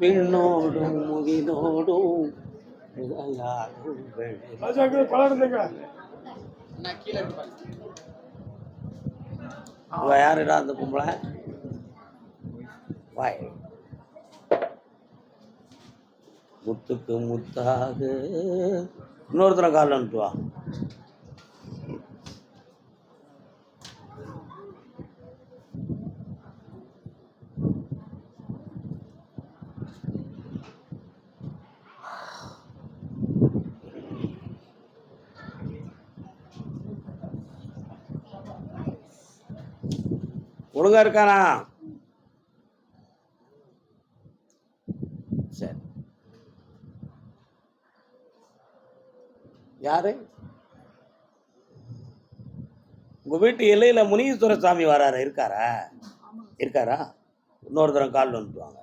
விண்ணோடும் முகிலோடும். அவ யாருடா அந்த பொம்பளை? வாய். முத்துக்கு முத்தாக. இன்னொருத்தனை கால் அனுப்பிட்டு வா ஒழுங்கா இருக்கானா? சரி. யாரு? உங்க வீட்டு எல்லையில முனீஸ்வர சாமி வராரு? இருக்காரா? இருக்காரா? இன்னொருத்தரம் கால் வந்துடுவாங்க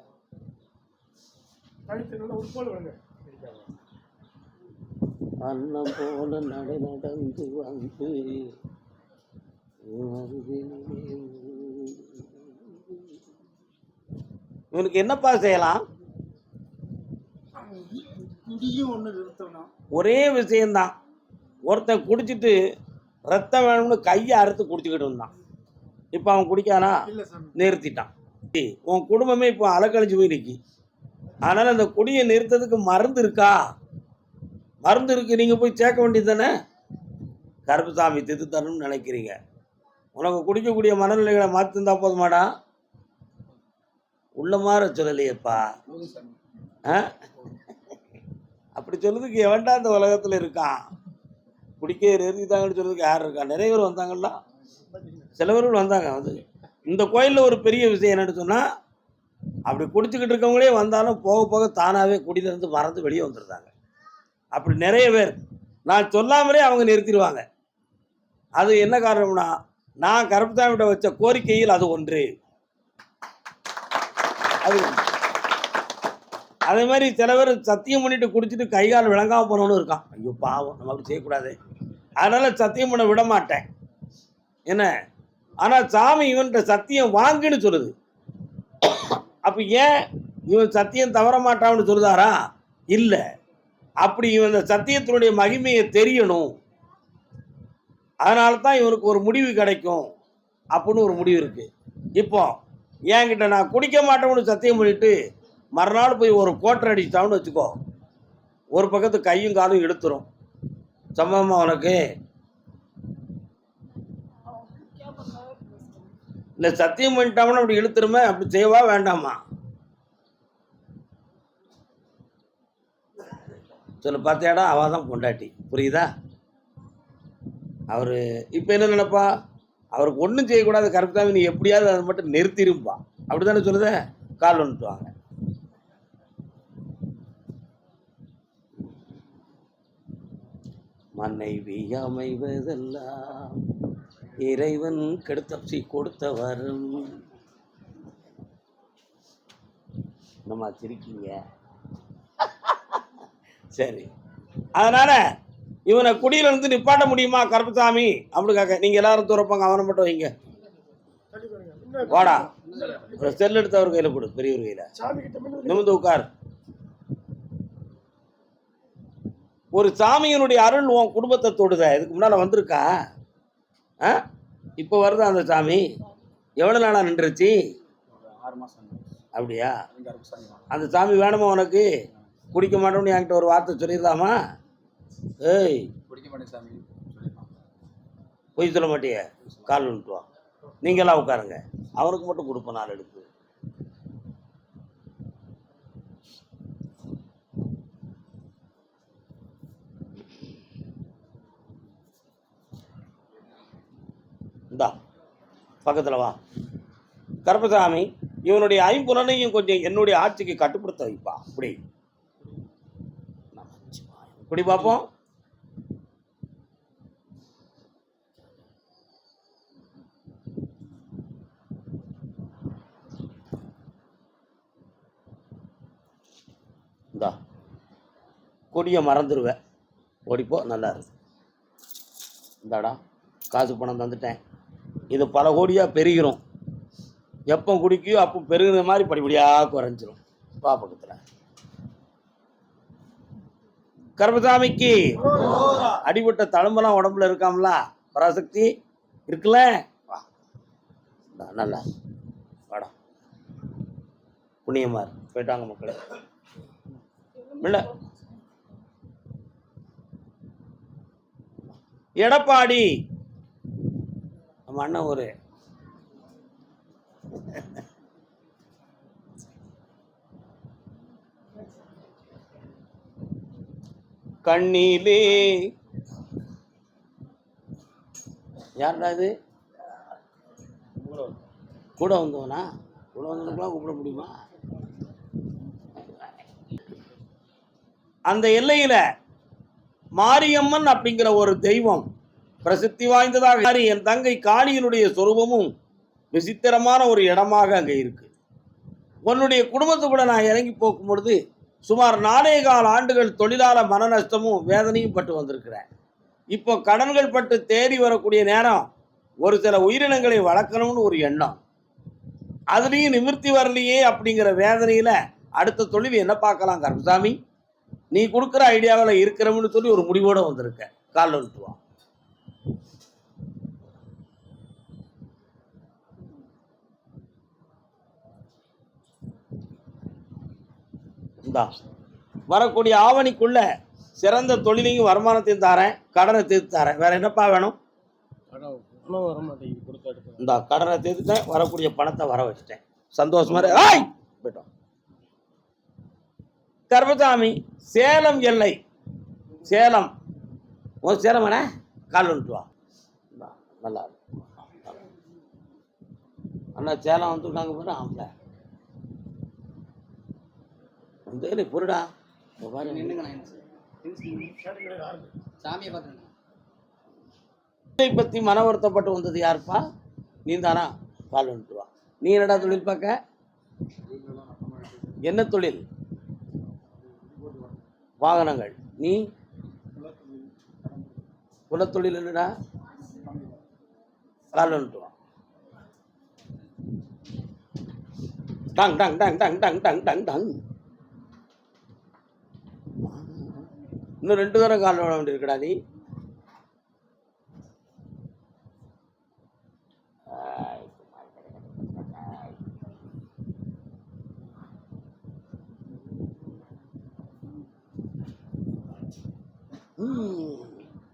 அண்ணம் போல நடை நடந்து வந்து இவனுக்கு என்னப்பா செய்யலாம்? ஒரே விஷயம்தான். ஒருத்தன் குடிச்சிட்டு ரத்தம் வேணும்னு கையை அறுத்து குடிச்சுக்கிட்டு இருந்தான் இப்போ அவன் குடிக்கானா? நிறுத்திட்டான். உன் குடும்பமே இப்போ அலக்கழிச்சு போய் நிற்கி அதனால் அந்த குடியை நிறுத்ததுக்கு மருந்து இருக்கா? மருந்து இருக்கு நீங்கள் போய் சேர்க்க வேண்டியது தானே? கருப்புசாமி தித்து தரணும்னு நினைக்கிறீங்க. உனக்கு குடிக்கக்கூடிய மனநிலைகளை மாற்றிருந்தா போதுமாடா. உள்ள மாற சொல்லலையேப்பா. ஆ? அப்படி சொல்லுறதுக்கு எவன்டா இந்த உலகத்தில் இருக்கான். குடிக்க நிறுத்திட்டாங்கன்னு சொல்றதுக்கு யார் இருக்கா? நிறைய பேர் வந்தாங்கல்ல. சிலவர்கள் வந்தாங்க. வந்து இந்த கோயிலில் ஒரு பெரிய விஷயம் என்னன்னு சொன்னால் அப்படி குடிச்சுக்கிட்டு இருக்கவங்களே வந்தாலும் போக போக தானாகவே குடியிலேருந்து மறந்து வெளியே வந்துடுறாங்க. அப்படி நிறைய பேர். நான் சொல்லாமலே அவங்க நிறுத்திடுவாங்க. அது என்ன காரணம்னா நான் கருப்புசாமிகிட்ட வச்ச கோரிக்கையில் அது ஒன்று. அது அதே மாதிரி சில பேர் சத்தியம் பண்ணிட்டு குடிச்சிட்டு கை கால் விளங்காம போனவனும் இருக்கான். ஐயோ பாவம். நம்ம அப்படி செய்யக்கூடாது. அதனால சத்தியம் பண்ண விட மாட்டேன். என்ன? ஆனால் சாமி இவன்கிட்ட சத்தியம் வாங்குன்னு சொல்லுது. அப்போ ஏன் இவன் சத்தியம் தவற மாட்டான்னு சொல்லுதாரா? இல்லை. அப்படி இவன் இந்த சத்தியத்தினுடைய மகிமையை தெரியணும். அதனால தான் இவனுக்கு ஒரு முடிவு கிடைக்கும். அப்படின்னு ஒரு முடிவு இருக்குது இப்போ என்கிட்ட நான் குடிக்க மாட்டேன்னு சத்தியம் பண்ணிட்டு மறுநாள் போய் ஒரு கோட்டை அடித்தான்னு வச்சுக்கோ. ஒரு பக்கத்து கையும் காலும் இழுத்துரும். சம்பவமா உனக்கு? இல்லை சத்தியம் பண்ணிட்டாமன்னு அப்படி இழுத்துருமே அப்படி செய்வா வேண்டாமா? சொல்லு பார்த்தியாடா? அவள் தான் பொண்டாட்டி. புரியுதா? அவர் இப்போ என்ன நினைப்பா? அவருக்கு ஒன்றும் செய்யக்கூடாது கரெக்டாக நீ எப்படியாவது அதை மட்டும் நிறுத்திருப்பா அப்படி தானே சொல்லுத? கால் ஒன்றுவாங்க மனைவி அமைவதெல்லாம் இறைவன் கெடுத்தப்சி கொடுத்த வரும் நம்ம சிரிக்கீங்க? சரி. அதனால இவனை குடியில இருந்து நிப்பாட்ட முடியுமா கருப்பசாமி? அப்படின்னு கேட்க நீங்க எல்லாரும் துறப்பாங்க அவனை மட்டும் வைங்க. வாடா ஒரு செல் எடுத்து அவர் கையில கொடு பெரியவர் கையில. நிமிந்து உட்கார். ஒரு சாமியினுடைய அருள் உன் குடும்பத்தை தொடுத. இதுக்கு முன்னால வந்திருக்கா? ஆ? இப்போ வருதா அந்த சாமி? எவ்வளோ நாளா நின்றுச்சு? ஆறு அப்படியா? அந்த சாமி வேணுமா உனக்கு? குடிக்க மாட்டோம்னு என்கிட்ட ஒரு வார்த்தை சொல்லிடலாமா ஏய். பிடிக்க மாட்டேன் சாமி. பொய் சொல்ல மாட்டியே? கால் விட்டுவா நீங்களாம் உட்காருங்க. அவனுக்கு மட்டும் கொடுப்பேன் நாலு எடுத்து. இந்தா பக்கத்தில் வா. கருப்பசாமி இவனுடைய ஐம்புலனையும் கொஞ்சம் என்னுடைய ஆட்சிக்கு கட்டுப்படுத்த வைப்பா. அப்படி. இப்படி பார்ப்போம் இந்தா கொடியை மறந்துடுவேன் ஓடிப்போ நல்லா இருக்கு. இந்தாடா காசு பணம் தந்துட்டேன். இது பல கோடியாக பெருகிரும் எப்போ குடிக்கியோ அப்போ பெருகிற மாதிரி படிப்படியாக குறைஞ்சிரும். வா பக்கத்தில். கர்மசாமிக்கு அடிபட்ட தழும்பெல்லாம் உடம்புல இருக்காம்ல? பராசக்தி இருக்குல்ல? வா. நல்லா வாடா. புண்ணியமார் போயிட்டாங்க மக்களே. இல்ல எடப்பாடி. நம்ம அண்ணன் ஒரு கண்ணிலே. யார்டா இது? கூட வந்தவனா? கூட வந்தவனுக்குலாம் கூப்பிட முடியுமா? அந்த எல்லையில் மாரியம்மன் அப்படிங்கிற ஒரு தெய்வம் பிரசித்தி வாய்ந்ததாக என் தங்கை காளியினுடைய சொரூபமும் விசித்திரமான ஒரு இடமாக அங்கே இருக்கு. உன்னுடைய குடும்பத்து கூட நான் இறங்கி போகும் பொழுது சுமார் நாலே கால் ஆண்டுகள் தொழிலாள மன நஷ்டமும் வேதனையும் பட்டு வந்திருக்கிறேன். இப்போ கடன்கள் பட்டு தேடி வரக்கூடிய நேரம் ஒரு சில உயிரினங்களை வளர்க்கணும்னு ஒரு எண்ணம். அதுலேயும் நிவர்த்தி வரலையே அப்படிங்கிற வேதனையில் அடுத்த தொழில் என்ன பார்க்கலாம் கருப்புசாமி? நீ கொடுக்குற ஐடியாவில் இருக்கிறோம்னு சொல்லி ஒரு முடிவோட வந்திருக்க. காலில் விட்டு வா. இந்தா வரக்கூடிய ஆவணிக்குள்ள சிறந்த தொழிலையும் வருமானத்தையும் தாரேன் கடனை தீர்த்து தரேன். வேற என்னப்பா வேணும்? இந்த கடனை தீர்த்துட்டேன் வரக்கூடிய பணத்தை வர வச்சுட்டேன். சந்தோஷமா கர்மசாமி சேலம் எல்லை. சேலம். உன் சேலம் வேணா கால் வந்துட்டு வா. நல்லா. அண்ணா சேலம் வந்துருக்காங்க பாரு ஆம்பளை. வந்து பொருடா. இங்க பாரு. சாமியை இதை பற்றி மன வருத்தப்பட்டு வந்தது யாருப்பா? நீ தானா கால் வந்துட்டு வா. நீ என்னடா தொழில் பார்க்க? என்ன தொழில்? வாகனங்கள். நீ? குலத்தொழில் என்னடா? கால் வந்துட்டு டங் டங் டங் டங் டங் டங் டங் டங். இன்னும் ரெண்டு தரம் கால் விட வேண்டியிருக்கடா நீ.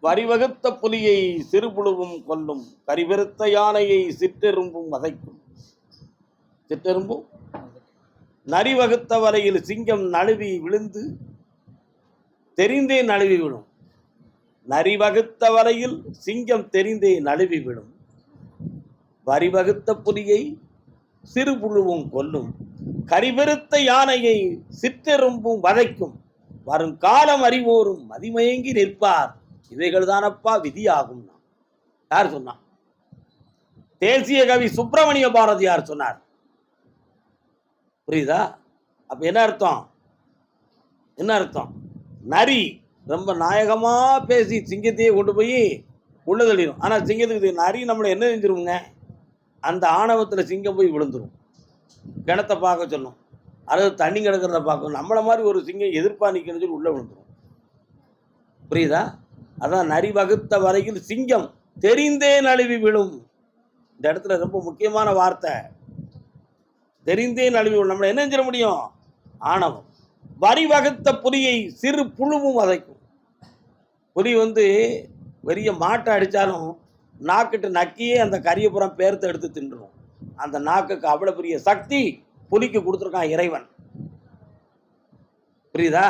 வரிவகுத்த புலியை சிறுபுழுவும் கொல்லும் கரிவிருத்த யானையை சிற்றெரும்பும் வதைக்கும். சிற்றெரும்பும் நரி வகுத்த வரையில் சிங்கம் நழுவி விழுந்து தெரிந்தே நழுவி விடும். நரி வகுத்த வரையில் சிங்கம் தெரிந்தே நழுவி விடும். வரிவகுத்த புலியை சிறுபுழுவும் கொல்லும் கரிபெருத்த யானையை சிற்றெரும்பும் வதைக்கும். வரும் காலம் அறிவோரும் மதிமயங்கி நிற்பார். இவைகள் தானப்பா விதியாகும் யார் சொன்னான் தேசிய கவி சுப்பிரமணிய பாரதியார் சொன்னார்? புரியுதா? அப்ப என்ன அர்த்தம்? என்ன அர்த்தம்? நரி. ரொம்ப நாயகமா பேசி சிங்கத்தையே கொண்டு போய் உள்ள தள்ளிடும் ஆனா சிங்கத்துக்கு நரி நம்மளை என்ன செஞ்சிருவோங்க அந்த ஆணவத்துல சிங்கம் போய் விழுந்துடும் கிணத்தை பார்க்க சொல்லும் அதாவது தண்ணி கிடக்கிறத பார்க்கணும். நம்மளை மாதிரி ஒரு சிங்கம் எதிர்ப்பா நிற்கணும்னு சொல்லி உள்ளே விழுந்துரும். புரியுதா? அதான் நரி வகுத்த வரையில் சிங்கம் தெரிந்தே நழுவி விழும். இந்த இடத்துல ரொம்ப முக்கியமான வார்த்தை. தெரிந்தே நழுவி விழும். நம்மளை என்ன செய்ய முடியும்? ஆணவம். வரி வகுத்த புலியை சிறு புழுவும் வதைக்கும். புலி வந்து பெரிய மாட்டை அடித்தாலும் நாக்கிட்டு நக்கியே அந்த கரியப்புறம் பேர்த்து எடுத்து தின்றுடும் அந்த நாக்குக்கு அவ்வளோ பெரிய சக்தி புலிக்கு கொடுத்துருக்கான் இறைவன். புரியுதா?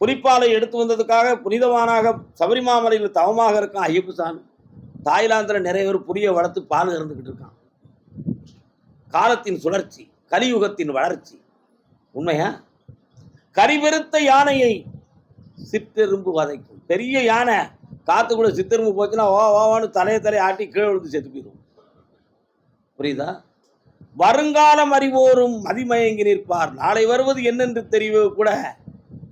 புலிப்பாலை எடுத்து வந்ததுக்காக புனிதவானாக சபரிமாமலையில் தவமாக இருக்கான் ஐயப்ப சாமி. தாய்லாந்தில் நிறைய பேர் புலியை வளர்த்து பால் இறந்துக்கிட்டு இருக்கான். காலத்தின் சுழற்சி கலியுகத்தின் வளர்ச்சி. உண்மையா? கரிபெருத்த யானையை சித்தெரும்பு வதைக்கும். பெரிய யானை காத்துக்குள்ள சித்தெரும்பு போச்சுன்னா ஓ ஓவான்னு தலையை தலையை ஆட்டி கீழே விழுந்து செத்து போயிடும் புரியுதா? வருங்காலம் அறிவோரும் மதிமயங்கி நிற்பார். நாளை வருவது என்னென்று தெரிவு கூட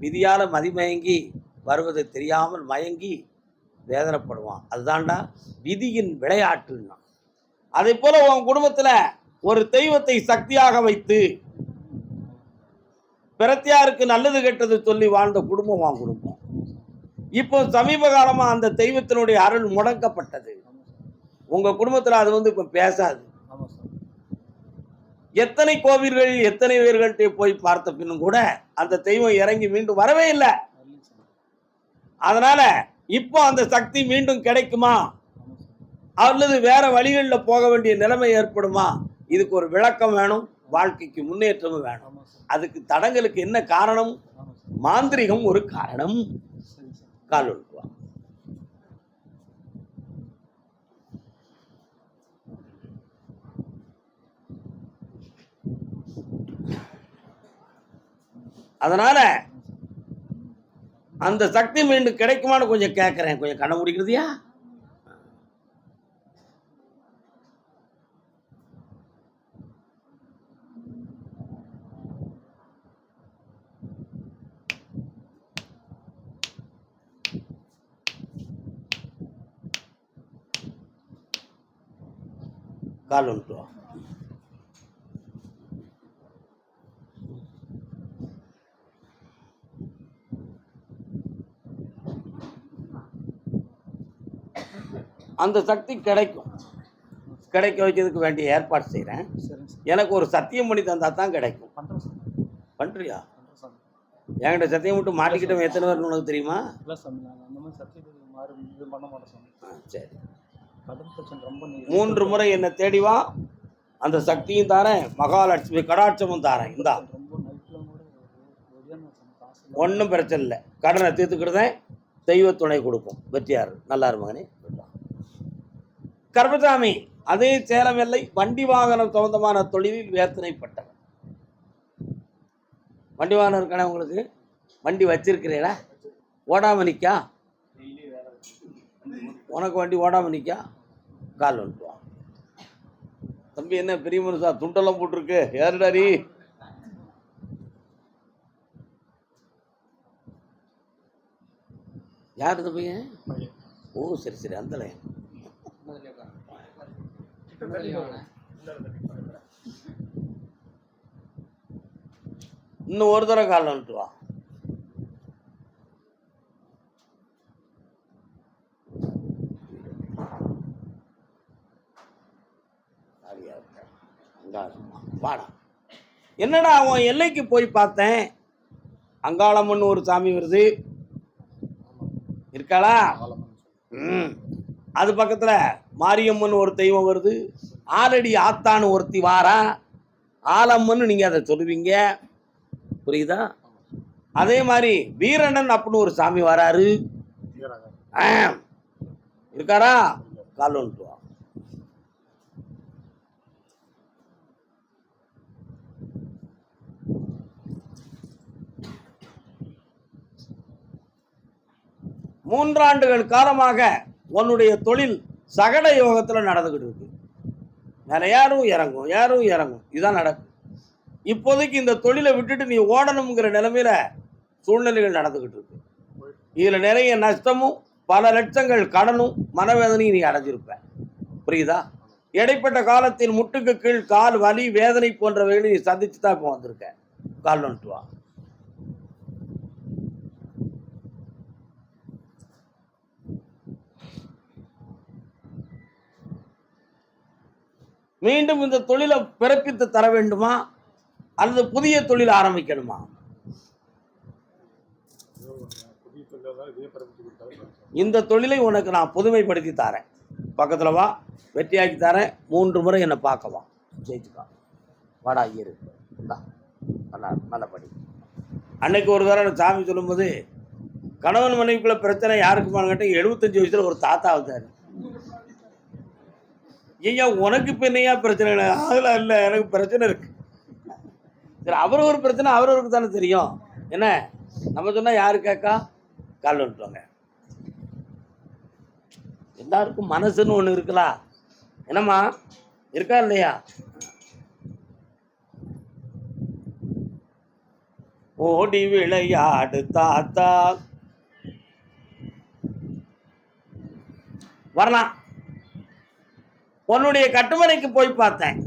விதியால் மதிமயங்கி வருவது தெரியாமல் மயங்கி வேதனைப்படுவான். அதுதான்டா விதியின் விளையாட்டுன்னா. அதே போல உன் குடும்பத்தில் ஒரு தெய்வத்தை சக்தியாக வைத்து பிரத்தியாருக்கு நல்லது கெட்டது சொல்லி வாழ்ந்த குடும்பம் வாங்க குடும்பம். இப்போ சமீப காலமாக அந்த தெய்வத்தினுடைய அருள் முடக்கப்பட்டது. உங்கள் குடும்பத்தில் அது வந்து இப்போ பேசாது. எத்தனை கோவில்கள் எத்தனை பேர்கள்ட்ட போய் பார்த்த பின்னும் கூட அந்த தெய்வம் இறங்கி மீண்டும் வரவே இல்லை. அதனால இப்போ அந்த சக்தி மீண்டும் கிடைக்குமா? அல்லது வேற வழிகளில் போக வேண்டிய நிலைமை ஏற்படுமா? இதுக்கு ஒரு விளக்கம் வேணும் வாழ்க்கைக்கு முன்னேற்றமும் வேணும். அதுக்கு தடங்களுக்கு என்ன காரணம்? மாந்திரிகம் ஒரு காரணம். கால் ஒழுக்குவாங்க அதனால அந்த சக்தி மீண்டும் கிடைக்குமான்னு கொஞ்சம் கேட்குறேன் கொஞ்சம் கண்ணை முடிக்கிறதுயா? கால் ஒன்று அந்த சக்தி கிடைக்கும். கிடைக்க வைக்கிறதுக்கு வேண்டிய ஏற்பாடு செய்கிறேன் எனக்கு ஒரு சத்தியம் பண்ணி தந்தா தான் கிடைக்கும். பண்ணுறியா என்கிட்ட சத்தியம் மட்டும் மாட்டிக்கிட்டவன் எத்தனை பேர் உனக்கு தெரியுமா? சரி மூன்று முறை என்னை தேடி வா. அந்த சக்தியும் தாரேன் மகாலட்சுமி கடாட்சமும் தாரேன். இந்தா. ஒன்றும் பிரச்சனை இல்லை. கடனை தீர்த்துக்கிட்டுதான் தெய்வ துணை கொடுப்போம் வெற்றியார் நல்லா இரு மகனே. கர்மசாமி அதே சேலம் எல்லை வண்டி வாகனம் சொந்தமான தொழிலில் வேத்தனைப்பட்டவர். வண்டி வாகனம் இருக்கானே உங்களுக்கு? வண்டி வச்சிருக்கிறீங்களா? ஓடாம நிக்கா உனக்கு வண்டி ஓடாம நிக்கா கால் வந்துட்டு வா தம்பி என்ன பெரிய மனுஷா? துண்டெல்லாம் போட்டிருக்கு. யாருடா நீ? யார் பையன். ஓ சரி சரி அந்த இன்னும் ஒரு தடவை கால் வந்துட்டு வா. வாடா. என்னடா அவன் எல்லைக்கு போய் பார்த்தேன்? அங்காளம்மன் ஒரு சாமி வருது. இருக்காளா? ம். அது பக்கத்தில் மாரியம்மன் ஒரு தெய்வம் வருது. ஆலடி ஆத்தான்னு ஒருத்தி வாரா. ஆலம்மன்னு நீங்கள் அதை சொல்லுவீங்க. புரியுதா? அதே மாதிரி வீரண்ணன் அப்படின்னு ஒரு சாமி வராரு. ஆ. இருக்காரா? கால் வந்துட்டு மூன்றாண்டுகள் காலமாக உன்னுடைய தொழில் சகட யோகத்தில் நடந்துக்கிட்டு இருக்கு. வேற யாரும் இறங்கும் யாரும் இறங்கும். இதுதான் நடக்கும். இப்போதைக்கு இந்த தொழிலை விட்டுட்டு நீ ஓடணுங்கிற நிலைமையில சூழ்நிலைகள் நடந்துக்கிட்டு இருக்கு. இதில் நிறைய நஷ்டமும் பல லட்சங்கள் கடனும் மனவேதனையும் நீ அடைஞ்சிருப்ப. புரியுதா? இடைப்பட்ட காலத்தில் முட்டுக்கு கீழ் கால் வலி வேதனை போன்றவைகளை நீ சந்திச்சு தான் இப்போ வந்திருக்க. கால் வந்துட்டு வா. மீண்டும் இந்த தொழிலை பிறப்பித்து தர வேண்டுமா? அல்லது புதிய தொழில் ஆரம்பிக்கணுமா? இந்த தொழிலை உனக்கு நான் புதுமைப்படுத்தி தரேன். பக்கத்தில் வா வெற்றியாக்கி தரேன். மூன்று முறை என்னை பார்க்கவா ஜெயிச்சுக்கா. வாடா இரு. நல்லா நல்லபடி அன்னைக்கு ஒரு தடவை சாமி சொல்லும்போது கணவன் மனைவிக்குள்ள பிரச்சனை யாருக்குமான்னு கேட்டால் எழுபத்தஞ்சு வயசில் ஒரு தாத்தா வந்தார். ஐயா உனக்கு இப்போ என்னையா பிரச்சனை? இல்லை அதெல்லாம் இல்லை எனக்கு பிரச்சனை இருக்கு. சரி அவர் ஒரு பிரச்சனை அவரவருக்கு தானே தெரியும். என்ன? நம்ம சொன்னால் யாரு கேட்கா கால் வந்துட்டுவாங்க எல்லாருக்கும் மனசுன்னு ஒன்று இருக்கலா என்னம்மா இருக்கா இல்லையா? ஓடி விளையாடு தாத்தா. வரலாம். உன்னுடைய கட்டுமனைக்கு போய் பார்த்தேன்.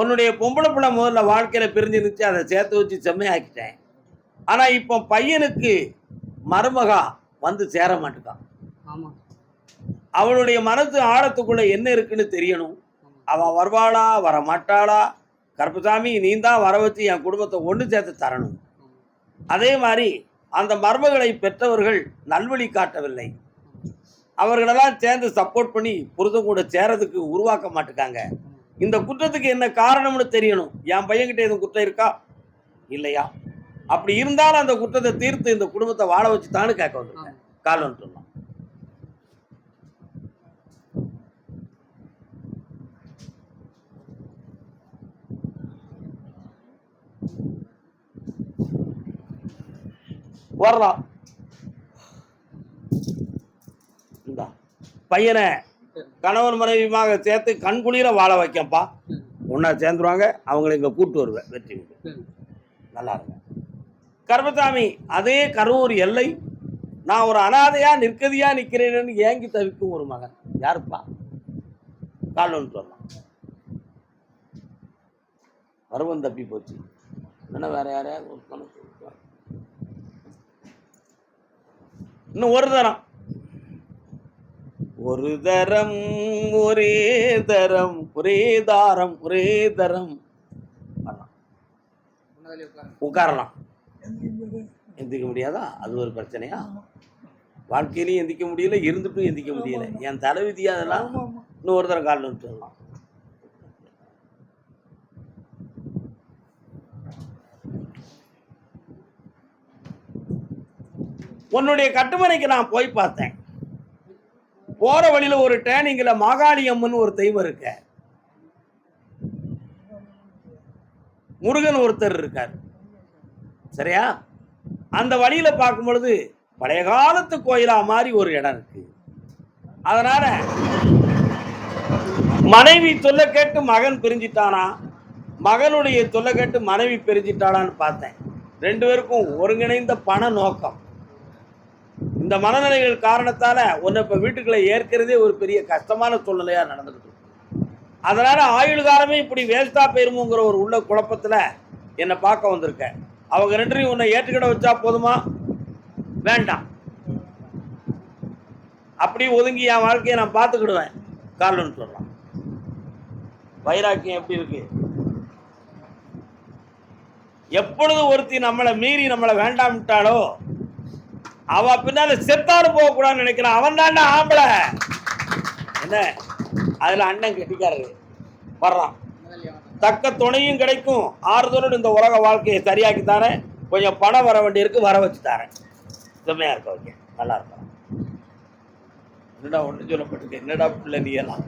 உன்னுடைய பொம்பளை பிள்ளை முதல்ல வாழ்க்கையில பிரிஞ்சிருந்துச்சு அதை சேர்த்து வச்சு செம்மையாக்கிட்டேன். ஆனா இப்போ பையனுக்கு மருமகா வந்து சேர மாட்டுக்கான். அவளுடைய மனசு ஆழத்துக்குள்ள என்ன இருக்குன்னு தெரியணும். அவ வருவாளா வர மாட்டாளா கருப்பசாமி நீ தான் வர வச்சு என் குடும்பத்தை ஒன்று சேர்த்து தரணும். அதே மாதிரி அந்த மர்மகளை பெற்றவர்கள் நல்வழி காட்டவில்லை. அவர்களெல்லாம் சேர்ந்து சப்போர்ட் பண்ணி புருஷன் கூட சேரதுக்கு உருவாக்க மாட்டுக்காங்க. இந்த குற்றத்துக்கு என்ன காரணம்னு தெரியணும். என் பையன்கிட்ட எதுவும் குற்றம் இருக்கா? இல்லையா? அப்படி இருந்தாலும் அந்த குற்றத்தை தீர்த்து இந்த குடும்பத்தை வாழ வச்சு தானு கேட்க வந்திருக்கேன். காலம் சொன்னான் வரலாம் இந்தா பையனை கணவன் மனைவியுமாக சேர்த்து கண்குளிர வாழ வைக்கப்பா. ஒன்றா சேர்ந்துருவாங்க அவங்கள இங்கே கூட்டு வருவேன் வெற்றி நல்லா இருக்கும். கர்மசாமி அதே கரூர் எல்லை நான் ஒரு அனாதையா நிற்கதியா நிற்கிறேன்னு ஏங்கி தவிக்கும் ஒரு மகன். யாருப்பா? காலம்னு சொல்லலாம் பருவம் தப்பி போச்சு. என்ன வேற யாரையாவது ஒரு இன்னும் ஒரு தரம். ஒரு தரம் ஒரே தரம் ஒரே தாரம் ஒரே தரம். உட்காரலாம். எந்திக்க முடியாதா? அது ஒரு பிரச்சனையா? வாழ்க்கையிலையும் எந்திக்க முடியல இருந்துட்டும் எந்திக்க முடியல. என் தலைவிதியா அதெல்லாம் இன்னும் ஒரு தரம் காலில் சொல்லலாம் உன்னுடைய கட்டுமனைக்கு நான் போய் பார்த்தேன். போற வழியில ஒரு டேனிங்ல மாகாளி அம்மன் ஒரு தெய்வம் இருக்க. முருகன் ஒருத்தர் இருக்கார். சரியா? அந்த வழியில பார்க்கும் பொழுது பழைய காலத்து கோயிலா மாதிரி ஒரு இடம் இருக்கு. அதனால மனைவி சொல்ல கேட்டு மகன் பிரிஞ்சிட்டானா? மகனுடைய சொல்ல கேட்டு மனைவி பிரிஞ்சிட்டாளான்னு பார்த்தேன். ரெண்டு பேருக்கும் ஒருங்கிணைந்த பண நோக்கம். இந்த மனநிலைகள் காரணத்தால ஒன்று இப்போ வீட்டுக்குள்ள ஏற்கிறதே ஒரு பெரிய கஷ்டமான சூழ்நிலையா நடந்துகிட்டு அதனால் அதனால ஆயுள் காலமே இப்படி வேஸ்ட்டாக போயிருமோங்கிற ஒரு உள்ள குழப்பத்துல என்னை பார்க்க வந்திருக்கேன் அவங்க ரெண்டரையும் உன்னை ஏற்றுக்கிட வச்சா போதுமா? வேண்டாம். அப்படி ஒதுங்கி என் வாழ்க்கையை நான் பார்த்துக்கிடுவேன். காரணம்னு சொல்லலாம். வைராக்கியம் எப்படி இருக்கு? எப்பொழுது ஒருத்தி நம்மளை மீறி நம்மளை வேண்டாம்ட்டாலோ அவ பின்னால செத்தாலும் போக கூடாதுன்னு நினைக்கிறான். அவன் தாண்டா ஆம்பளை. என்ன? அதுல அண்ணன் கெட்டிக்காரரு. வர்றான். தக்க துணையும் கிடைக்கும். ஆறுதலோடு இந்த உலக வாழ்க்கையை சரியாக்கி தரேன். கொஞ்சம் பணம் வர வேண்டியிருக்கு வர வச்சு தரேன். செம்மையாக இருக்க ஓகே. நல்லா இருக்கும் என்னடா ஒன்று சொல்லப்பட்டிருக்கு? என்னடா பிள்ளை நீ எல்லாம்?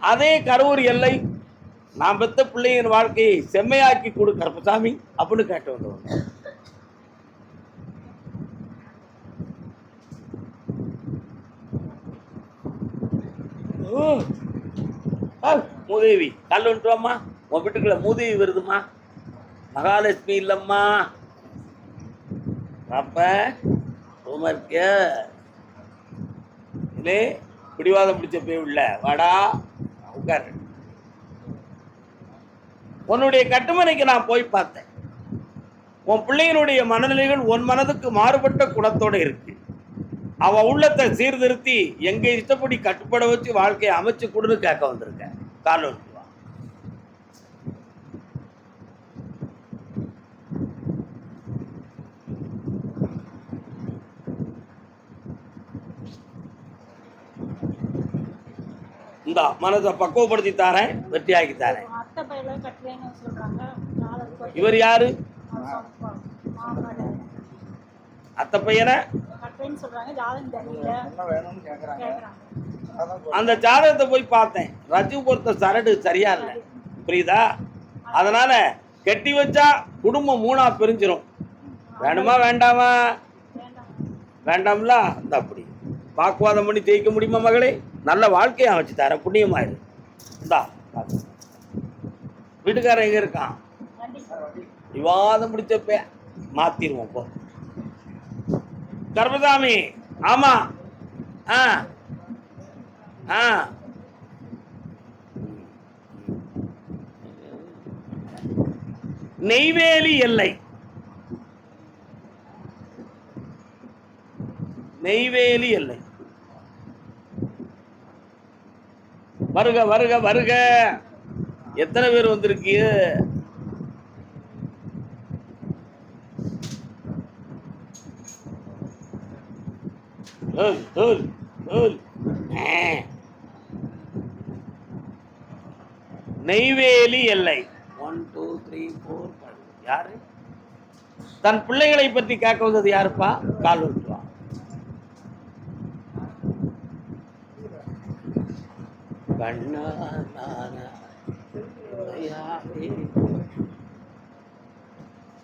அதே கரூர் எல்லை நான் பெத்த பிள்ளையின் வாழ்க்கையை செம்மையாக்கி கொடு கருப்பசாமி அப்படின்னு கேட்டு வந்தவங்க. ஆ, மூதேவி கல் வந்துட்டுவாம்மா உன் வீட்டுக்குள்ள மூதேவி வருதுமா மகாலட்சுமி இல்லம்மா. அப்ப சும்மா இருக்க இல்லே பிடிவாதம் பிடிச்ச போய் உள்ள. வாடா உட்காரு உன்னுடைய கட்டுமனைக்கு நான் போய் பார்த்தேன். உன் பிள்ளையினுடைய மனநிலைகள் உன் மனதுக்கு மாறுபட்ட குணத்தோடு இருக்கு. அவ உள்ளத்தை சீர்திருத்தி எங்க இஷ்டப்படி கட்டுப்பட வச்சு வாழ்க்கையை அமைச்சு கொடுன்னு கேட்க வந்திருக்கேன். காலூர் இந்தா மனதை பக்குவப்படுத்தி தாரேன் வெற்றியாக்கி தாரேன். இவர் யாரு? அத்தை பையனை. அந்த ஜாதகத்தை போய் பார்த்தேன். ரஜு பொறுத்த சரடு சரியா இல்லை. புரியுதா? அதனால கெட்டி வச்சா குடும்பம் மூணா பிரிஞ்சிரும். வேணுமா வேண்டாமா? வேண்டாம் வேண்டாம்ல? இந்த அப்படி. வாக்குவாதம் பண்ணி ஜெயிக்க முடியுமா மகளே? நல்ல வாழ்க்கையை அமைச்சு தரேன் புண்ணியமாயிரு. இந்தா. வீட்டுக்காரன் எங்கே இருக்கான்? விவாதம் பிடிச்சப்ப மாத்திருவோம் போ. கர்மசாமி ஆமா. ஆ. ஆ. நெய்வேலி எல்லை. நெய்வேலி எல்லை. வருக வருக வருக. எத்தனை பேர் வந்திருக்கீங்க. நெய்வேலி எல்லை. ஒன் டூ த்ரீ ஃபோர் யாரு? தன் பிள்ளைகளை பற்றி கேட்க வந்தது யாருப்பா? கால் விட்டுவா கண்ணா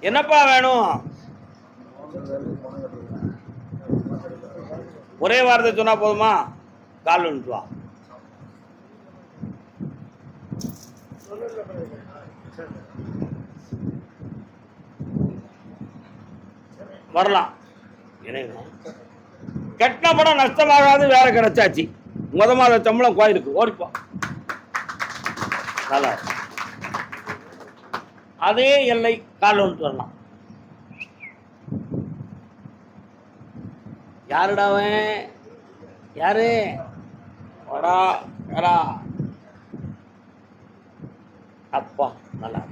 என்னப்பா வேணும்? ஒரே வார்த்தை சொன்னா போதுமா? கால் விட்டு வா. வரலாம். கட்டின படம் நஷ்டமாகாது வேற கிடைச்சாச்சு. முத மாத சம்பளம் கோயிலுக்கு ஓடிப்போம் நல்லா அதே எல்லை கால் வந்துட்டு வரலாம். யாருடா அவன்? யாரு? வடா யாரா அப்பா நல்லா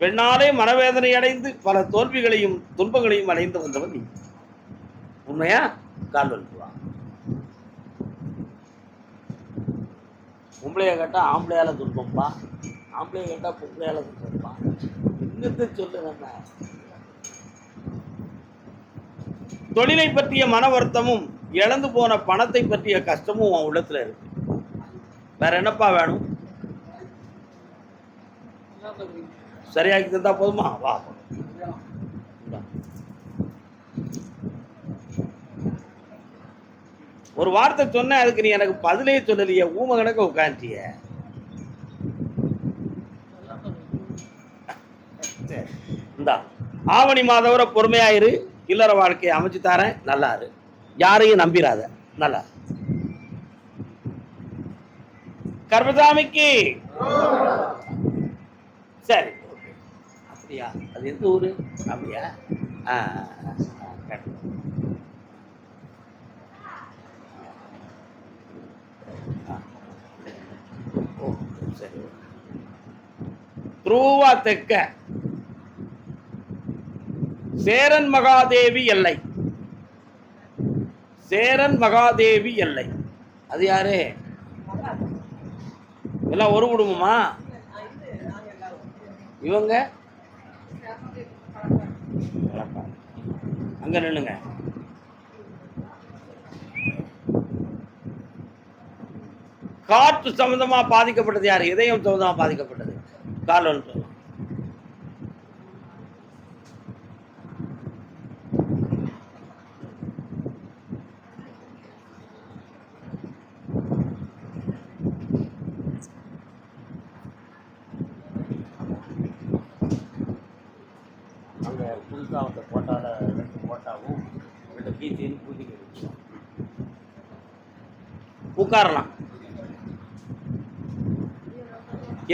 பெண்ணாலே மனவேதனை அடைந்து பல தோல்விகளையும் துன்பங்களையும் அடைந்து வந்தவன் நீ. உண்மையா? கால் வந்து பொம்பளைய கேட்டா ஆம்பளையால துன்பம்பா ஆம்பளைய கேட்டா பொம்பளையால துன்பம்பா என்னத்தை சொல்லு நம்ம தொழிலை பற்றிய மன வருத்தமும் இழந்து போன பணத்தை பற்றிய கஷ்டமும் உன் உள்ளத்துல இருக்கு. வேற என்னப்பா வேணும்? சரியாக்கி தந்தா போதுமா? வா. ஒரு வார்த்தை சொன்ன அதுக்கு நீ எனக்கு பதிலே சொல்லலையே ஊம கணக்க உட்காந்துட்டிய இந்தா ஆவணி மாதவரை பொறுமையாயிரு இல்லற வாழ்க்கையை அமைச்சு தரேன் நல்லா இரு. யாரையும் நம்பிராத நல்லா கர்மசாமிக்கு. சரி. அப்படியா? அது எந்த ஊரு? அப்படியா? ஆ ஆ, ஆ, ஆ, correct. ஆ. ஓ சரி த்ரூவா தெக்க சேரன் மகாதேவி எல்லை. சேரன் மகாதேவி எல்லை. அது யாரு? எல்லாம் ஒரு குடும்பமா? இவங்க? அங்க நில்லுங்க. காற்று சம்பந்தமா பாதிக்கப்பட்டது யார்? இதயம் சம்பந்தமா பாதிக்கப்பட்டது. கால் வந்து அங்கே புதுசாக வந்த போட்டாவில் ரெண்டு போட்டாவும் ரெண்டு கீச்சின்னு பூஜைக்கு உட்காரலாம்.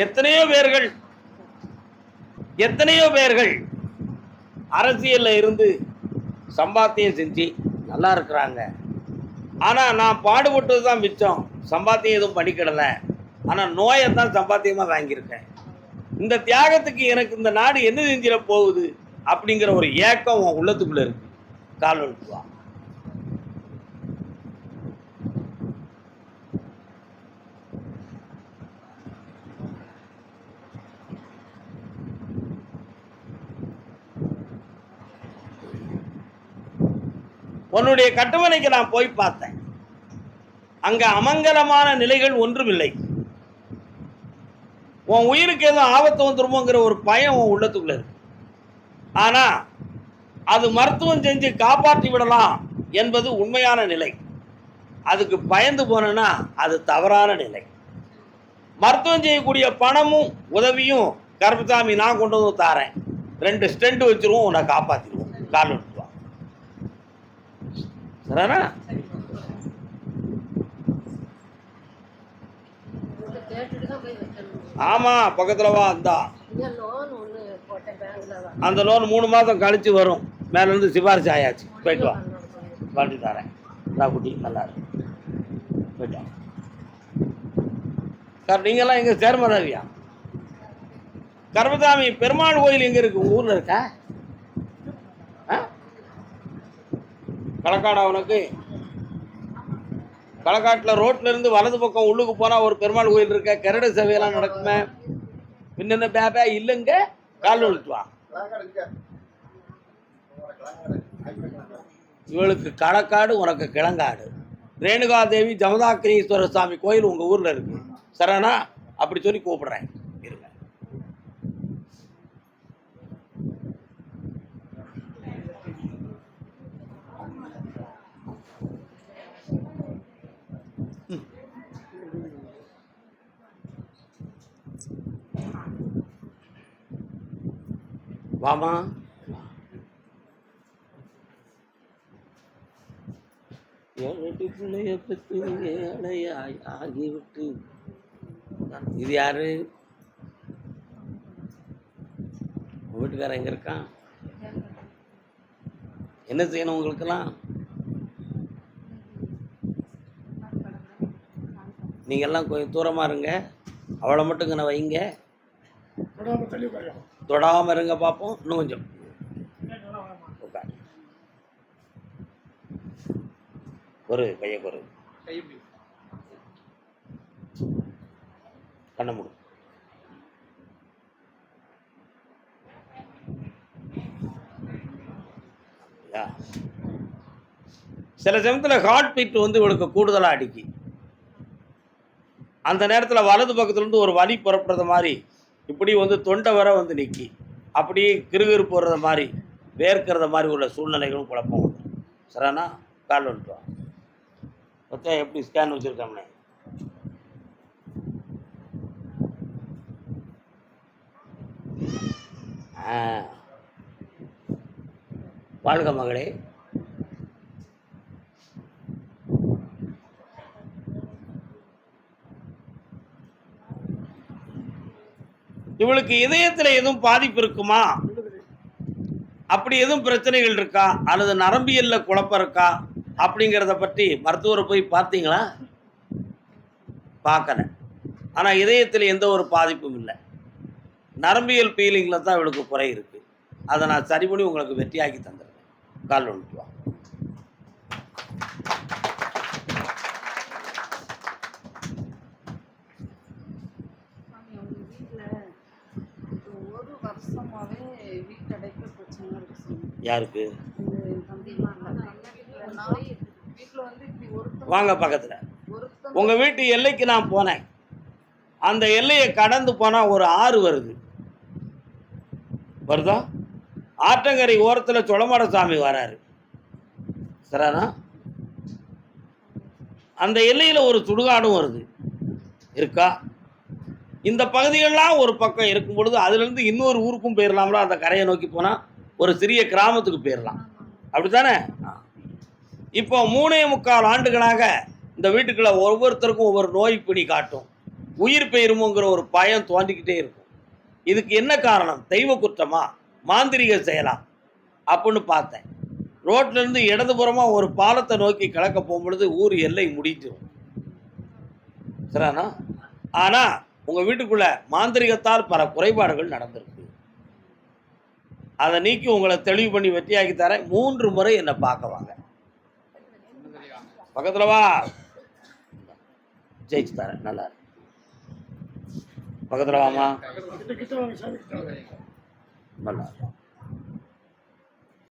எத்தனையோ பேர்கள் எத்தனையோ பேர்கள் அரசியலில் இருந்து சம்பாத்தியம் செஞ்சு நல்லா இருக்கிறாங்க. ஆனால் நான் பாடுபட்டது தான் மிச்சம். சம்பாத்தியம் எதுவும் பண்ணிக்கிடல ஆனால் நோயை தான் சம்பாத்தியமாக வாங்கியிருக்கேன். இந்த தியாகத்துக்கு எனக்கு இந்த நாடு என்ன செஞ்சிட போகுது அப்படிங்கிற ஒரு ஏக்கம் உன் உள்ளத்துக்குள்ளே இருக்கு. கால் வா உன்னுடைய கட்டுமனைக்கு நான் போய் பார்த்தேன். அங்க அமங்கலமான நிலைகள் ஒன்றுமில்லை. உன் உயிருக்கு எதுவும் ஆபத்து வந்துருமோங்கிற ஒரு பயம் உன் உள்ளத்துக்குள்ள இருக்கு. ஆனா அது மருத்துவம் செஞ்சு காப்பாற்றி விடலாம் என்பது உண்மையான நிலை. அதுக்கு பயந்து போனேன்னா அது தவறான நிலை. மருத்துவம் செய்யக்கூடிய பணமும் உதவியும் கருப்பசாமி நான் கொண்டு வந்து தாரேன். ரெண்டு ஸ்டெண்ட் வச்சிருவோம் உன்னை காப்பாற்றிடுவோம் காலூன் சரிண்ணா ஆமாம் பக்கத்தில் வா அந்த லோன் அந்த லோன் மூணு மாதம் கழிச்சு வரும். மேலேருந்து சிபாரிசு ஆயாச்சு. போயிட்டு வா. வண்டி தரேன். நான் குட்டி நல்லா இருக்கு போயிட்டு வா. சார் நீங்கள்லாம் எங்கே சேர்மதாரியா கர்மதாமி பெருமாள் கோயில் எங்கே இருக்கு? உங்கள் ஊரில் இருக்கா? களக்காடா உனக்கு களக்காட்டில் ரோட்லேருந்து வலது பக்கம் உள்ளுக்கு போனால் ஒரு பெருமாள் கோயில் இருக்க கருட சேவையெல்லாம் நடக்குமே. பின்ன பேபே இல்லைங்க கால் விழுத்துவா இவளுக்கு களக்காடு உனக்கு கிழங்காடு. ரேணுகாதேவி ஜமதாக்கிரீஸ்வரர் சாமி கோயில் உங்கள் ஊரில் இருக்கு. சரணா அப்படி சொல்லி கூப்பிடுறேன். வாமா ஏழு பிள்ளைய பெற்று ஏழையாய் ஆகிவிட்டு. இது யாரு? வீட்டுக்காரன் எங்க இருக்கான்? என்ன செய்யணும் உங்களுக்கெல்லாம்? நீங்க எல்லாம் கொஞ்சம் தூரமா இருங்க. அவளை மட்டும் இங்கே வைங்க. தொடாமல் இருங்க பார்ப்போம் இன்னும் கொஞ்சம். ஒரு கையை ஒரு கண்ண முடி. யா. சில சமயத்தில் ஹார்ட் பீட் வந்து இவளுக்கு கூடுதலாக அடிக்கி அந்த நேரத்தில் வலது பக்கத்துலேருந்து ஒரு வலி புறப்படுறது மாதிரி இப்படி வந்து தொண்டை வர வந்து நிற்கி அப்படியே கிருகிரு போடுறத மாதிரி வேர்க்கிறத மாதிரி உள்ள சூழ்நிலைகளும் குழப்பம் உண்டு. சரிண்ணா கால் வந்துட்டோம். வா பார்த்தா எப்படி ஸ்கேன் வச்சுருக்கோம்னே? வாழ்க மகளே. இவளுக்கு இதயத்தில் எதுவும் பாதிப்பு இருக்குமா? அப்படி எதுவும் பிரச்சனைகள் இருக்கா? அல்லது நரம்பியல்ல குழப்பம் இருக்கா? அப்படிங்கிறத பற்றி மருத்துவரை போய் பார்த்தீங்களா? பார்க்கல. ஆனால் இதயத்தில் எந்த ஒரு பாதிப்பும் இல்லை. நரம்பியல் ஃபீலிங்கில் தான் இவளுக்கு குறை இருக்குது அதை நான் சரி பண்ணி உங்களுக்கு வெற்றியாக்கி தந்துடுறேன். கால் ஒன்று வா சாமி, அவங்க வீட்ல இப்போ ஒரு வருஷமாவே வீட்டடைப்பு பிரச்சனை இருக்கு சாமி. யாருக்கு இந்த என் தம்பிலாம் இல்ல. நான் வீட்ல வந்து இப்படி ஒருத்தன் வாங்க பக்கத்தில். உங்கள் வீட்டு எல்லைக்கு நான் போனேன். அந்த எல்லையை கடந்து போனால் ஒரு ஆறு வருது. வருதா? ஆற்றங்கரை ஓரத்தில் சுளமாட சாமி வராரு. சரிண்ணா அந்த எல்லையில் ஒரு சுடுகாடும் வருது. இருக்கா? இந்த பகுதிகள்லாம் ஒரு பக்கம் இருக்கும் பொழுது அதுலேருந்து இன்னொரு ஊருக்கும் போயிடலாம்ல அந்த கரையை நோக்கி போனால் ஒரு சிறிய கிராமத்துக்கு போயிடலாம் அப்படித்தானே? தானே இப்போ மூணே முக்கால் ஆண்டுகளாக இந்த வீட்டுக்குள்ள ஒவ்வொருத்தருக்கும் ஒவ்வொரு நோய் பிடி காட்டும். உயிர் பெயருமோங்கிற ஒரு பயம் தோண்டிக்கிட்டே இருக்கும். இதுக்கு என்ன காரணம்? தெய்வ குற்றமா? மாந்திரிக செயலா? அப்படின்னு பார்த்தேன். ரோட்லேருந்து இடதுபுறமாக ஒரு பாலத்தை நோக்கி கலக்க போகும்பொழுது ஊர் எல்லை முடிஞ்சிடும் சரிண்ணா ஆனால் உங்கள் வீட்டுக்குள்ளே மாந்திரிகத்தால் பல குறைபாடுகள் நடந்திருக்கு. அதை நீக்கி உங்களை தெளிவு பண்ணி வெற்றியாக்கி தரேன். மூன்று முறை என்னை பார்க்க வாங்க பக்கத்துல வா. ஜெயிச்சு தரேன். நல்லா பக்கத்தில் வாமா நல்லா